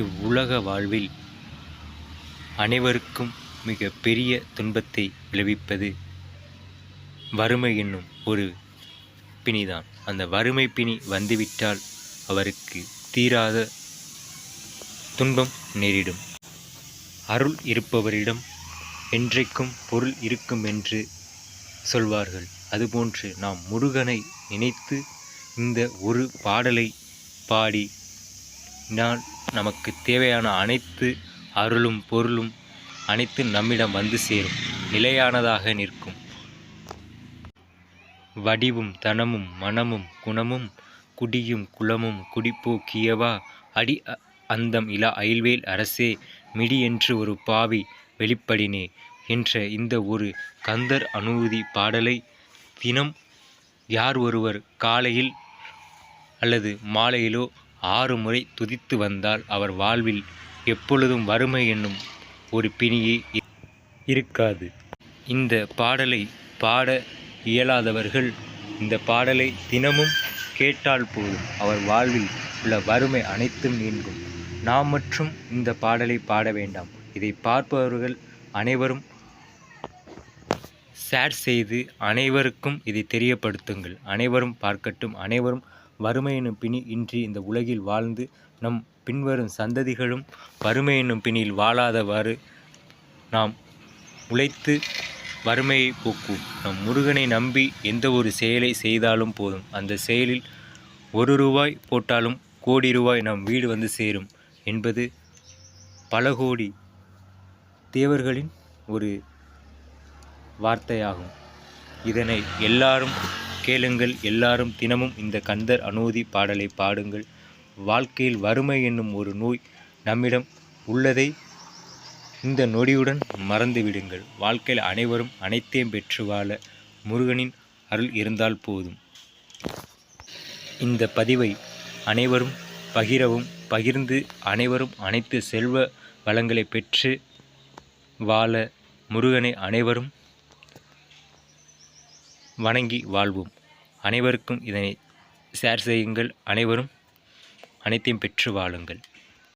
இவ்வுலக வாழ்வில் அனைவருக்கும் மிக பெரிய துன்பத்தை விளைவிப்பது வறுமை என்னும் ஒரு பிணிதான். அந்த வறுமை பிணி வந்துவிட்டால் அவருக்கு தீராத துன்பம் நேரிடும். அருள் இருப்பவரிடம் என்றைக்கும் பொருள் இருக்கும் என்று சொல்வார்கள். அதுபோன்று நாம் முருகனை நினைத்து இந்த ஒரு பாடலை பாடி நான் நமக்கு தேவையான அனைத்து அருளும் பொருளும் அனைத்து நம்மிடம் வந்து சேரும். நிலையானதாக நிற்கும். வடிவும் தனமும் மனமும் குணமும் குடியும் குலமும் குடிப்போக்கியவா அடி அந்தம் இலா அயில்வேல் அரசே மிடி என்று ஒரு பாவி வெளிப்படினே என்ற இந்த ஒரு கந்தர் அனுமதி பாடலை தினம் யார் ஒருவர் காலையில் அல்லது மாலையிலோ ஆறு முறை துதித்து வந்தால் அவர் வாழ்வில் எப்பொழுதும் வறுமை என்னும் ஒரு பிணியே இருக்காது. இந்த பாடலை பாட இயலாதவர்கள் இந்த பாடலை தினமும் கேட்டால் போதும். அவர் வாழ்வில் உள்ள வறுமை அனைத்தும் நீங்கும். நாம் மற்றும் இந்த பாடலை பாட வேண்டாம். இதை பார்ப்பவர்கள் அனைவரும் ஷேர் செய்து அனைவருக்கும் இதை தெரியப்படுத்துங்கள். அனைவரும் பார்க்கட்டும். அனைவரும் வறுமை எனும் பிணி இன்றி இந்த உலகில் வாழ்ந்து நம் பின்வரும் சந்ததிகளும் வறுமை பிணியில் வாழாதவாறு நாம் உழைத்து வறுமையை போக்குவோம் நம் முருகனை நம்பி எந்த ஒரு செயலை செய்தாலும் போதும். அந்த செயலில் ஒரு ரூபாய் போட்டாலும் கோடி ரூபாய் நம் வீடு வந்து சேரும் என்பது பல கோடி தேவர்களின் ஒரு வார்த்தையாகும். இதனை எல்லாரும் கேளுங்கள் எல்லாரும் தினமும் இந்த கந்தர் அனுமதி பாடலை பாடுங்கள். வாழ்க்கையில் வறுமை என்னும் ஒரு நோய் நம்மிடம் உள்ளதை இந்த நொடியுடன் மறந்துவிடுங்கள். வாழ்க்கையில் அனைவரும் அனைத்தையும் பெற்று வாழ முருகனின் அருள் இருந்தால் போதும். இந்த பதிவை அனைவரும் பகிரவும் பகிர்ந்து அனைவரும் அனைத்து செல்வ வளங்களை பெற்று வாழ முருகனை அனைவரும் வணங்கி வாழ்வோம். அனைவருக்கும் இதனை ஷேர் செய்யுங்கள். அனைவரும் அனைத்தையும் பெற்று வாழுங்கள்.